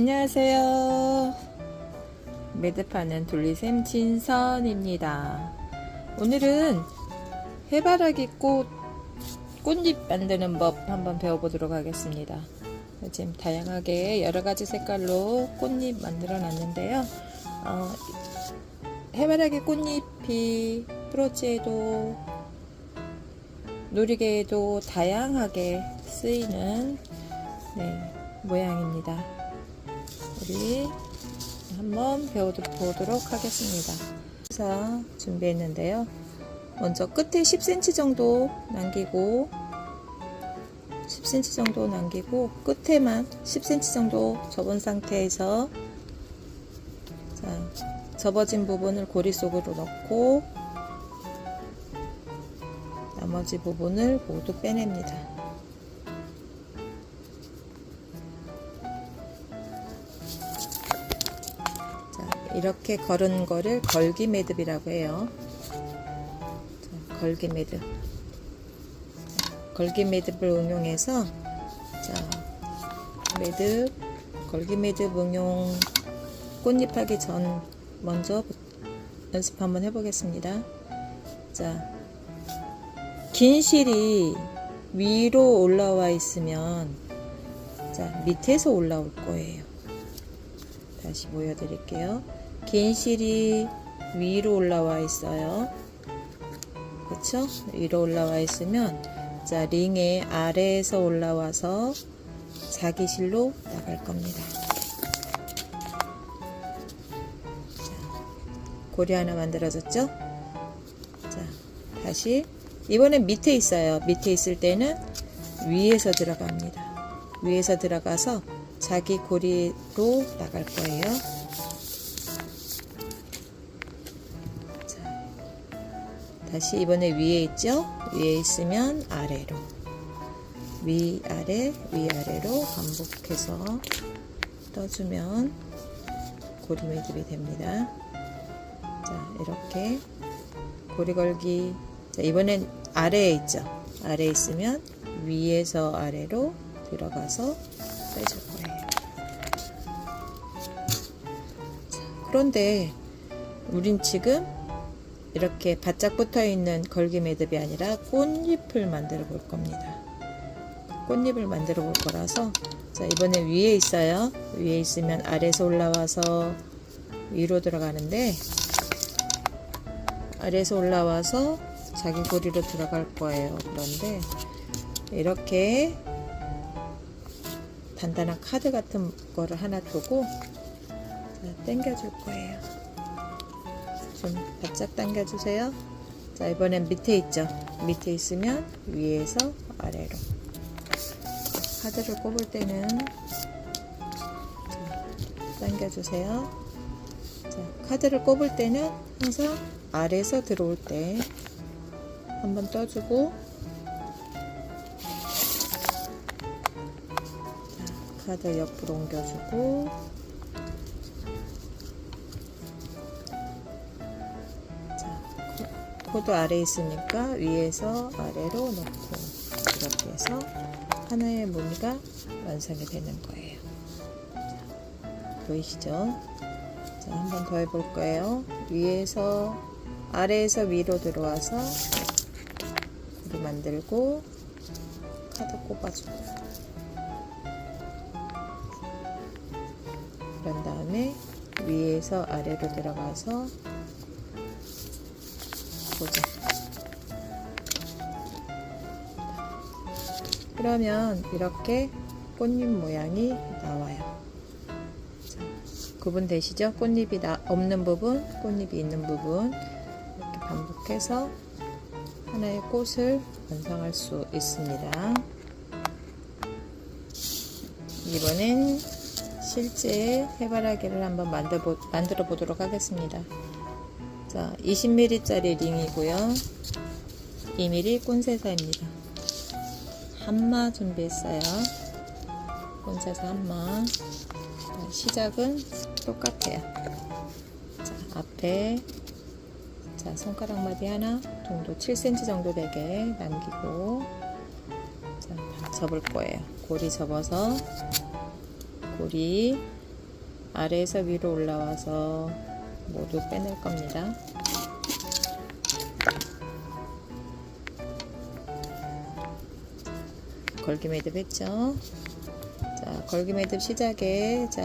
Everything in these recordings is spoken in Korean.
안녕하세요. 매듭하는 둘리샘 진선입니다. 오늘은 해바라기 꽃 꽃잎 만드는 법 한번 배워보도록 하겠습니다. 지금 다양하게 여러 가지 색깔로 꽃잎 만들어 놨는데요. 어, 해바라기 꽃잎이 프로지에도 놀이개에도 다양하게 쓰이는 네, 모양입니다. 우리 한번 배워보도록 하겠습니다. 그래서 준비했는데요. 먼저 끝에 10cm 정도 남기고 10cm 정도 남기고 끝에만 10cm 정도 접은 상태에서 자, 접어진 부분을 고리 속으로 넣고 나머지 부분을 모두 빼냅니다. 이렇게 걸은 거를 걸기 매듭이라고 해요. 자, 걸기 매듭. 걸기 매듭을 응용해서 자, 매듭 걸기 매듭 응용 꽃잎 하기 전 먼저 연습 한번 해보겠습니다. 자, 긴 실이 위로 올라와 있으면 자, 밑에서 올라올 거예요. 다시 보여드릴게요. 긴 실이 위로 올라와 있어요. 그쵸? 위로 올라와 있으면 자, 링의 아래에서 올라와서 자기 실로 나갈 겁니다. 자, 고리 하나 만들어졌죠? 자, 다시 이번엔 밑에 있어요. 밑에 있을 때는 위에서 들어갑니다. 위에서 들어가서 자기 고리로 나갈 거예요. 다시 이번에 위에 있죠? 위에 있으면 아래로 위아래 위아래로 반복해서 떠주면 고리 매듭이 됩니다. 자, 이렇게 고리 걸기 자, 이번엔 아래에 있죠. 아래에 있으면 위에서 아래로 들어가서 빼줄 거예요. 자, 그런데 우린 지금 이렇게 바짝 붙어 있는 걸기 매듭이 아니라 꽃잎을 만들어 볼 겁니다. 꽃잎을 만들어 볼 거라서 자, 이번에 위에 있어요. 위에 있으면 아래에서 올라와서 위로 들어가는데 아래에서 올라와서 자기 고리로 들어갈 거예요. 그런데 이렇게 단단한 카드 같은 거를 하나 두고 자, 당겨줄 거예요. 좀 바짝 당겨주세요. 자, 이번엔 밑에 있죠? 밑에 있으면 위에서 아래로. 카드를 꼽을 때는 자, 당겨주세요. 자, 카드를 꼽을 때는 항상 아래에서 들어올 때 한번 떠주고 자, 카드 옆으로 옮겨주고 코- 코드 아래 있으니까 위에서 아래로 놓고 이렇게 해서 하나의 무늬가 완성이 되는 거예요. 자, 보이시죠? 자, 한번 더 해볼 거예요. 위에서 아래에서 위로 들어와서 고리 만들고 카드 꼽아주고 그런 다음에 위에서 아래로 들어가서 보자. 그러면 이렇게 꽃잎 모양이 나와요. 자, 구분되시죠? 꽃잎이 나, 없는 부분, 꽃잎이 있는 부분 이렇게 반복해서 하나의 꽃을 완성할 수 있습니다. 이번엔 실제 해바라기를 한번 만들어, 보도록 하겠습니다. 자, 20mm짜리 링이고요. 2mm 꼰세사입니다. 한마 준비했어요. 꼰세사 한마. 자, 시작은 똑같아요. 자, 앞에 자, 손가락 마디 하나 정도 7cm 정도 되게 남기고 자, 접을 거예요. 고리 접어서 고리 아래에서 위로 올라와서 모두 빼낼 겁니다. 걸기 매듭 했죠? 자, 걸기 매듭 시작에 자,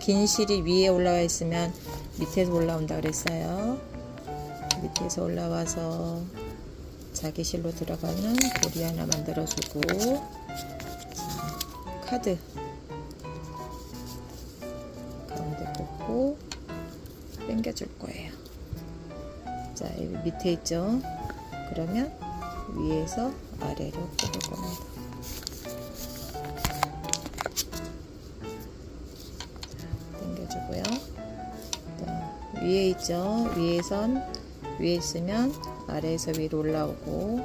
긴 실이 위에 올라와 있으면 밑에서 올라온다 그랬어요. 밑에서 올라와서 자기 실로 들어가는 고리 하나 만들어주고 자, 카드 가운데 꽂고 당겨줄 거예요. 자, 여기 밑에 있죠? 그러면 위에서 아래로 꼽을 겁니다. 자, 당겨주고요. 자, 위에 있죠? 위에선 위에 있으면 아래에서 위로 올라오고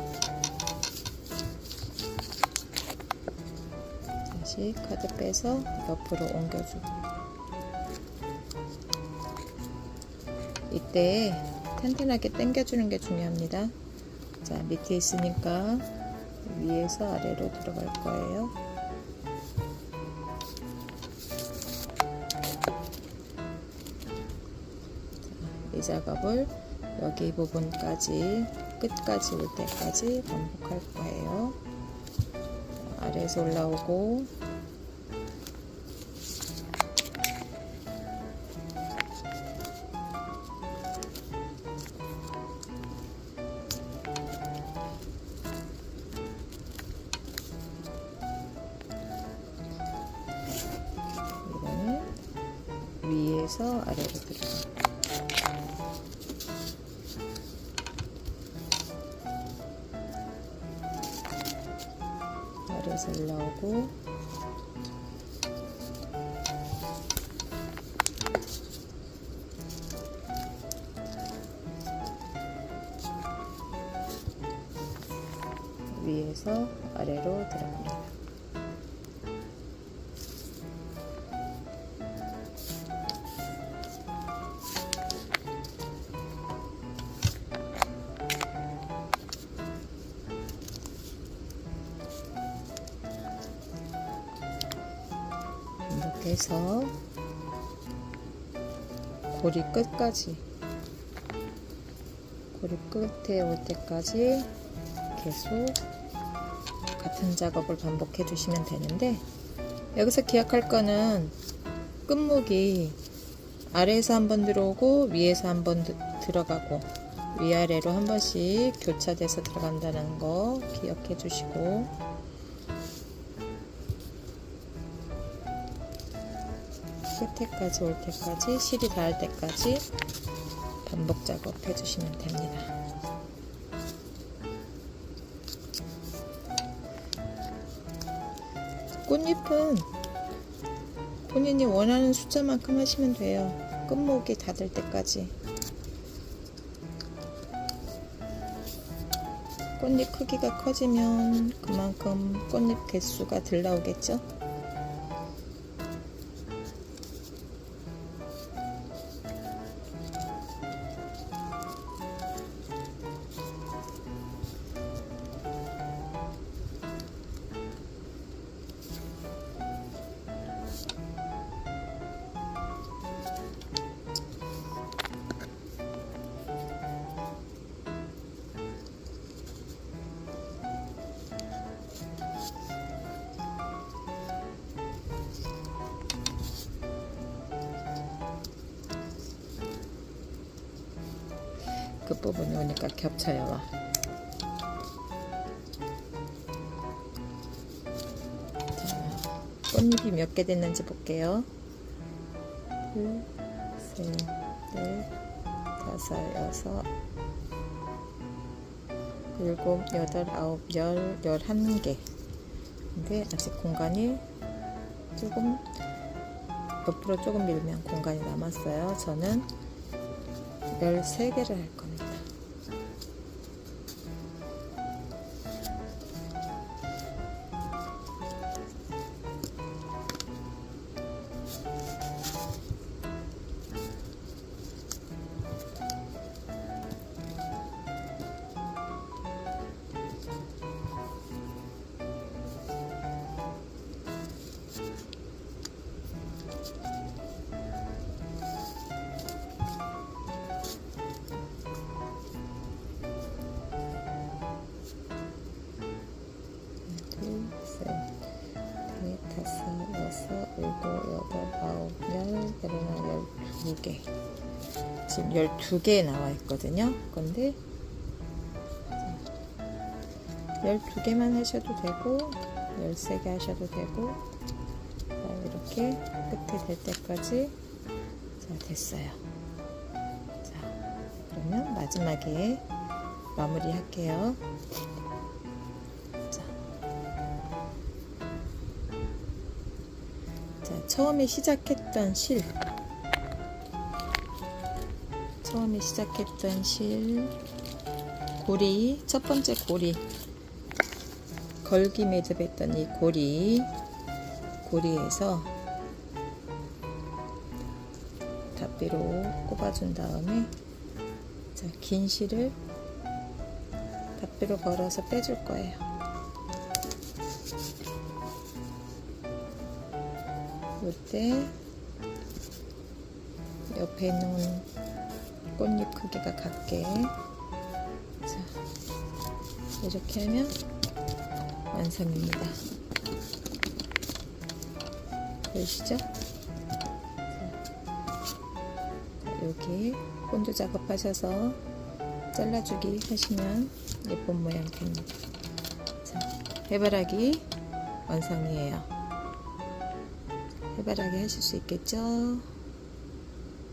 다시 카드 빼서 옆으로 옮겨주고 이때 튼튼하게 당겨주는 게 중요합니다. 자 밑에 있으니까 위에서 아래로 들어갈 거예요. 자, 이 작업을 여기 부분까지 끝까지 올 때까지 반복할 거예요. 자, 아래에서 올라오고 위에서 아래로 들어가. 아래에서 올라오고 위에서 아래로 들어갑니다. 반복해서 고리 끝까지 고리 끝에 올 때까지 계속 같은 작업을 반복해 주시면 되는데 여기서 기억할 거는 끝목이 아래에서 한 번 들어오고 위에서 한 번 들어가고 위아래로 한 번씩 교차돼서 들어간다는 거 기억해 주시고 끝에까지 올 때까지 실이 닿을 때까지 반복 작업 해 주시면 됩니다. 꽃잎은 본인이 원하는 숫자만큼 하시면 돼요. 끝목이 닿을 때까지. 꽃잎 크기가 커지면 그만큼 꽃잎 개수가 덜 나오겠죠? 끝부분이 오니까 겹쳐요. 와. 자, 꽃잎이 몇 개 됐는지 볼게요. 둘, 셋, 넷, 다섯, 여섯, 일곱, 여덟, 아홉, 열, 열한 개. 근데 아직 공간이 조금 옆으로 조금 밀면 공간이 남았어요. 저는 13개를 할 겁니다. 12개. 지금 12개 나와 있거든요. 건데 12개만 하셔도 되고 13개 하셔도 되고 이렇게 끝에 될 때까지 자 됐어요. 자 그러면 마지막에 마무리 할게요. 처음에 시작했던 실. 처음에 시작했던 실 고리 첫 번째 고리 걸기 매듭했던 이 고리 고리에서 답비로 꼽아준 다음에 자, 긴 실을 답비로 걸어서 빼줄 거예요. 이때 옆에 있는 꽃잎 크기가 같게 자, 이렇게 하면 완성입니다. 보이시죠? 자, 여기 본드 작업하셔서 잘라주기 하시면 예쁜 모양 됩니다. 자, 해바라기 완성이에요. 해바라기 하실 수 있겠죠?